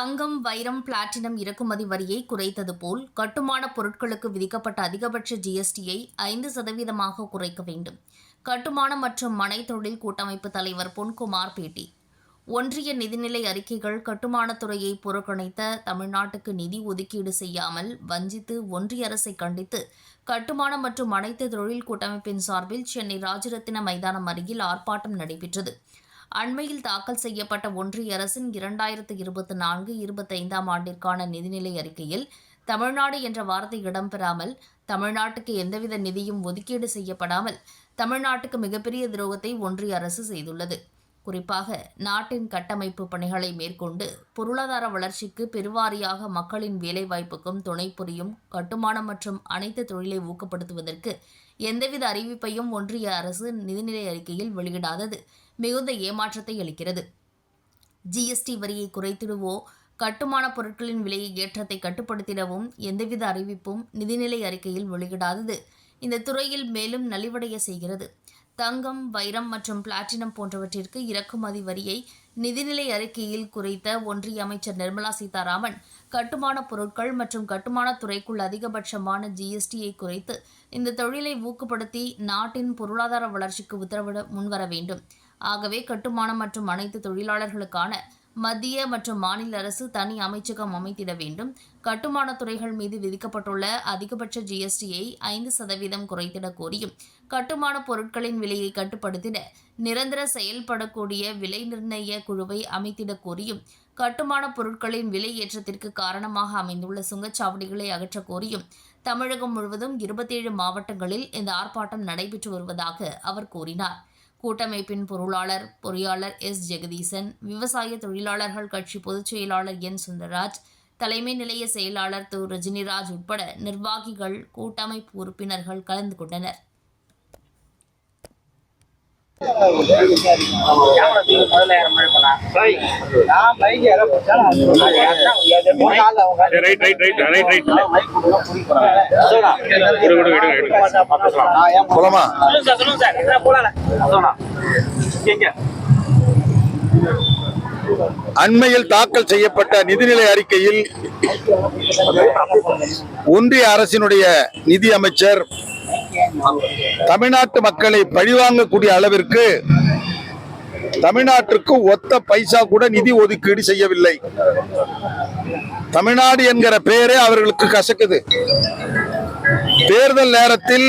தங்கம் வைரம் பிளாட்டினம் இறக்குமதி வரியை குறைத்தது போல் கட்டுமான பொருட்களுக்கு விதிக்கப்பட்ட அதிகபட்ச ஜிஎஸ்டியை ஐந்து சதவீதமாக குறைக்க வேண்டும். கட்டுமான மற்றும் மனை தொழில் கூட்டமைப்பு தலைவர் பொன்குமார் பேட்டி. ஒன்றிய நிதிநிலை அறிக்கைகள் கட்டுமானத்துறையை புறக்கணித்த தமிழ்நாட்டுக்கு நிதி ஒதுக்கீடு செய்யாமல் வஞ்சித்து ஒன்றிய அரசை கண்டித்து கட்டுமான மற்றும் அனைத்து தொழில் கூட்டமைப்பின் சார்பில் சென்னை ராஜரத்தின மைதானம் அருகில் ஆர்ப்பாட்டம் நடைபெற்றது. அண்மையில் தாக்கல் செய்யப்பட்ட ஒன்றிய அரசின் இரண்டாயிரத்து இருபத்தி நான்கு இருபத்தைந்தாம் ஆண்டிற்கான நிதிநிலை அறிக்கையில் தமிழ்நாடு என்ற வார்த்தை இடம்பெறாமல் தமிழ்நாட்டுக்கு எந்தவித நிதியும் ஒதுக்கீடு செய்யப்படாமல் தமிழ்நாட்டுக்கு மிகப்பெரிய துரோகத்தை ஒன்றிய அரசு செய்துள்ளது. குறிப்பாக நாட்டின் கட்டமைப்பு பணிகளை மேற்கொண்டு பொருளாதார வளர்ச்சிக்கு பெருவாரியாக மக்களின் வேலைவாய்ப்புக்கும் துணை புரியும் கட்டுமானம் மற்றும் அனைத்து தொழிலை ஊக்கப்படுத்துவதற்கு எந்தவித அறிவிப்பையும் ஒன்றிய அரசு நிதிநிலை அறிக்கையில் வெளியிடாதது. மிகுந்த ஏமாற்றத்தை அளிக்கிறது. ஜிஎஸ்டி வரியை குறைத்திடவோ கட்டுமான பொருட்களின் விலையை ஏற்றத்தை கட்டுப்படுத்திடவும் எந்தவித அறிவிப்பும் நிதிநிலை அறிக்கையில் வெளியிடாதது. இந்த துறையில் மேலும் நலிவடைய செய்கிறது. தங்கம் வைரம் மற்றும் பிளாட்டினம் போன்றவற்றிற்கு இறக்குமதி வரியை நிதிநிலை அறிக்கையில் குறைத்த ஒன்றிய அமைச்சர் நிர்மலா சீதாராமன் கட்டுமான பொருட்கள் மற்றும் கட்டுமான துறைக்குள் அதிகபட்சமான ஜிஎஸ்டியை குறைத்து இந்த தொழிலை ஊக்கப்படுத்தி நாட்டின் பொருளாதார வளர்ச்சிக்கு உத்தரவிட முன்வர வேண்டும். ஆகவே கட்டுமானம் மற்றும் அனைத்து தொழிலாளர்களுக்கான மத்திய மற்றும் மாநில அரசு தனி அமைச்சகம் அமைத்திட வேண்டும். கட்டுமான துறைகள் மீது விதிக்கப்பட்டுள்ள அதிகபட்ச ஜிஎஸ்டியை ஐந்து சதவீதம் குறைத்திட கோரியும். கட்டுமான பொருட்களின் விலையை கட்டுப்படுத்திட நிரந்தர செயல்படக்கூடிய விலை நிர்ணய குழுவை அமைத்திட கோரியும். கட்டுமான பொருட்களின் விலை ஏற்றத்திற்கு காரணமாக அமைந்துள்ள சுங்கச்சாவடிகளை அகற்ற கோரியும். தமிழகம் முழுவதும் இருபத்தேழு மாவட்டங்களில் இந்த ஆர்ப்பாட்டம் நடைபெற்று வருவதாக அவர் கூறினார். கூட்டமைப்பின் பொருளாளர் பொறியாளர் எஸ். ஜெகதீசன் விவசாய தொழிலாளர்கள் கட்சி பொதுச் செயலாளர் என். சுந்தரராஜ் தலைமை நிலைய செயலாளர் து. ரஜினிராஜ் உட்பட நிர்வாகிகள் கூட்டமைப்பு உறுப்பினர்கள் கலந்து கொண்டனர். அண்மையில் தாக்கல் செய்யப்பட்ட நிதிநிலை அறிக்கையில் ஒன்றிய அரசினுடைய நிதி அமைச்சர் தமிழ்நாட்டு மக்களை பழிவாங்கக்கூடிய அளவிற்கு தமிழ்நாட்டிற்கு ஒத்த பைசா கூட நிதி ஒதுக்கீடு செய்யவில்லை. தமிழ்நாடு என்கிற பெயரே அவர்களுக்கு கசக்குது. தேர்தல் நேரத்தில்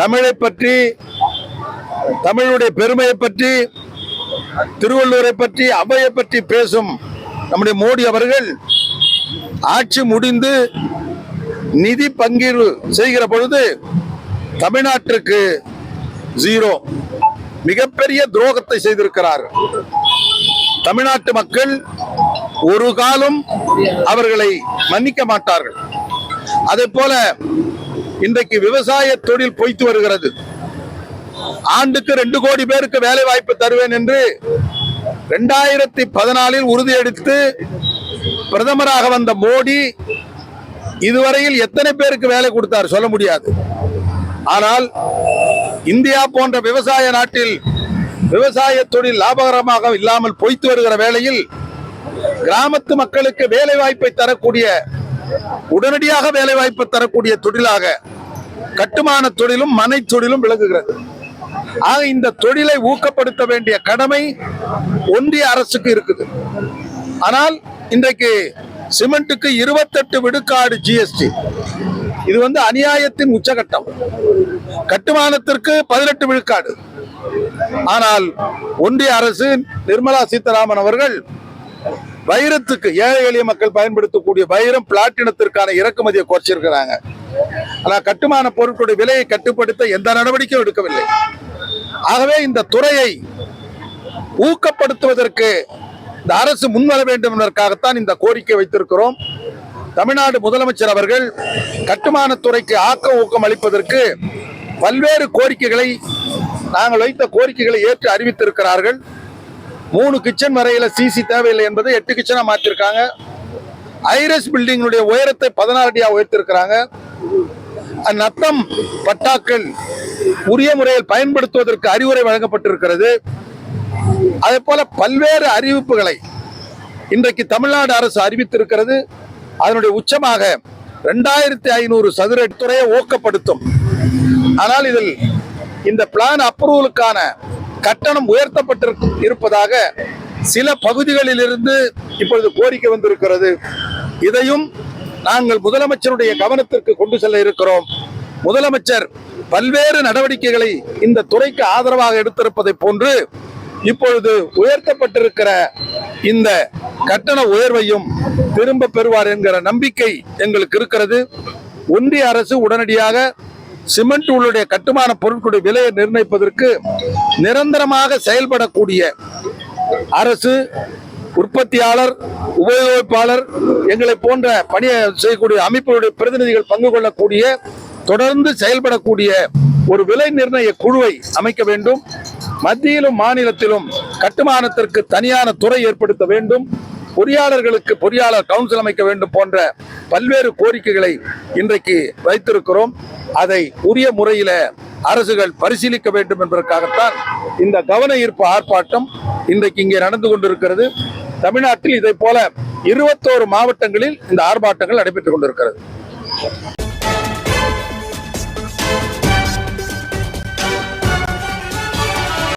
தமிழை பற்றி தமிழுடைய பெருமையை பற்றி திருவள்ளுவரை பற்றி அவையை பற்றி பேசும் நம்முடைய மோடி அவர்கள் ஆட்சி முடிந்து நிதி பங்கீடு செய்கிற பொழுது தமிழ்நாட்டிற்கு ஜீரோ. மிகப்பெரிய துரோகத்தை செய்திருக்கிறார். தமிழ்நாட்டு மக்கள் ஒரு காலம் அவர்களை மன்னிக்க மாட்டார்கள். அதே போல இன்றைக்கு விவசாய தொழில் பொய்த்து வருகிறது. ஆண்டுக்கு ரெண்டு கோடி பேருக்கு வேலை வாய்ப்பு தருவேன் என்று ரெண்டாயிரத்தி பதினாலில் உறுதியளித்து பிரதமராக வந்த மோடி இதுவரையில் எத்தனை பேருக்கு வேலை கொடுத்தார் சொல்ல முடியாது. ஆனால் இந்தியா போன்ற விவசாய நாட்டில் விவசாய தொழில் லாபகரமாக இல்லாமல் பொய்த்து வருகிற வேளையில் கிராமத்து மக்களுக்கு வேலை வாய்ப்பை தரக்கூடிய உடனடியாக வேலை வாய்ப்பு தரக்கூடிய தொழிலாக கட்டுமான தொழிலும் மனை தொழிலும் விளங்குகிறது. ஆக இந்த தொழிலை ஊக்கப்படுத்த வேண்டிய கடமை ஒன்றிய அரசுக்கு இருக்குது. ஆனால் இன்றைக்கு சிமெண்ட்டுக்கு இருபத்தெட்டு விடுக்காடு ஜிஎஸ்டி இது வந்து அநியாயத்தின் உச்சகட்டம். கட்டுமானத்திற்கு பதினெட்டு விழுக்காடு. ஆனால் ஒன்றிய அரசு நிர்மலா சீதாராமன் அவர்கள் வைரத்துக்கு ஏழை எளிய மக்கள் பயன்படுத்தக்கூடிய வைரம் பிளாட்டினத்திற்கான இறக்குமதியை குறைச்சிருக்கிறாங்க. ஆனா கட்டுமான பொருட்களுடைய விலையை கட்டுப்படுத்த எந்த நடவடிக்கையும் எடுக்கவில்லை. ஆகவே இந்த துறையை ஊக்கப்படுத்துவதற்கு இந்த அரசு முன்வர வேண்டும் என்பதற்காகத்தான் இந்த கோரிக்கை வைத்திருக்கிறோம். தமிழ்நாடு முதலமைச்சர் அவர்கள் கட்டுமானத்துறைக்கு ஆக்க ஊக்கம் அளிப்பதற்கு பல்வேறு கோரிக்கைகளை நாங்கள் வைத்த கோரிக்கைகளை ஏற்று அறிவித்திருக்கிறார்கள். மூணு கிச்சன் வரையில் சிசி தேவையில்லை என்பதை எட்டு கிச்சனாக மாற்றிருக்காங்க. ஐரஸ் பில்டிங்கினுடைய உயரத்தை பதினாறு அடியாக உயர்த்திருக்கிறாங்க. நத்தம் பட்டாக்கள் உரிய முறையில் பயன்படுத்துவதற்கு அறிவுரை வழங்கப்பட்டிருக்கிறது. அதே போல பல்வேறு அறிவிப்புகளை இன்றைக்கு தமிழ்நாடு அரசு அறிவித்திருக்கிறது. அதனுடைய உச்சமாக ரெண்டாயிரத்தி ஐநூறு சதுர துறையை ஊக்கப்படுத்தும். ஆனால் இதில் இந்த பிளான் அப்ரூவலுக்கான கட்டணம் உயர்த்தப்பட்டிருக்கு இருப்பதாக சில பகுதிகளிலிருந்து இப்பொழுது கோரிக்கை வந்திருக்கிறது. இதையும் நாங்கள் முதலமைச்சருடைய கவனத்திற்கு கொண்டு செல்ல இருக்கிறோம். முதலமைச்சர் பல்வேறு நடவடிக்கைகளை இந்த துறைக்கு ஆதரவாக எடுத்திருப்பதை போன்று இப்பொழுது உயர்த்தப்பட்டிருக்கிற இந்த கட்டண உயர்வையும் திரும்ப பெறுவார் என்கிற நம்பிக்கை எங்களுக்கு இருக்கிறது. ஒன்றிய அரசு உடனடியாக சிமெண்ட் உள்ளுடைய கட்டுமான பொருட்களுடைய விலையை நிர்ணயிப்பதற்கு நிரந்தரமாக செயல்படக்கூடிய அரசு உற்பத்தியாளர் உபயோகிப்பாளர் எங்களை போன்ற பணியை செய்யக்கூடிய அமைப்புகளுடைய பிரதிநிதிகள் பங்கு கொள்ளக்கூடிய தொடர்ந்து செயல்படக்கூடிய ஒரு விலை நிர்ணய குழுவை அமைக்க வேண்டும். மத்தியிலும் மாநிலத்திலும் கட்டுமானத்திற்கு தனியான துறை ஏற்படுத்த வேண்டும். பொறியாளர்களுக்கு பொறியாளர் கவுன்சில் அமைக்க வேண்டும் போன்ற பல்வேறு கோரிக்கைகளை இன்றைக்கு வைத்திருக்கிறோம். அதை உரிய முறையில அரசுகள் பரிசீலிக்க வேண்டும் என்பதற்காகத்தான் இந்த கவன ஈர்ப்பு ஆர்ப்பாட்டம் இன்றைக்கு இங்கே நடந்து கொண்டிருக்கிறது. தமிழ்நாட்டில் இதை போல இருபத்தோரு மாவட்டங்களில் இந்த ஆர்ப்பாட்டங்கள் நடைபெற்றுக் கொண்டிருக்கிறது.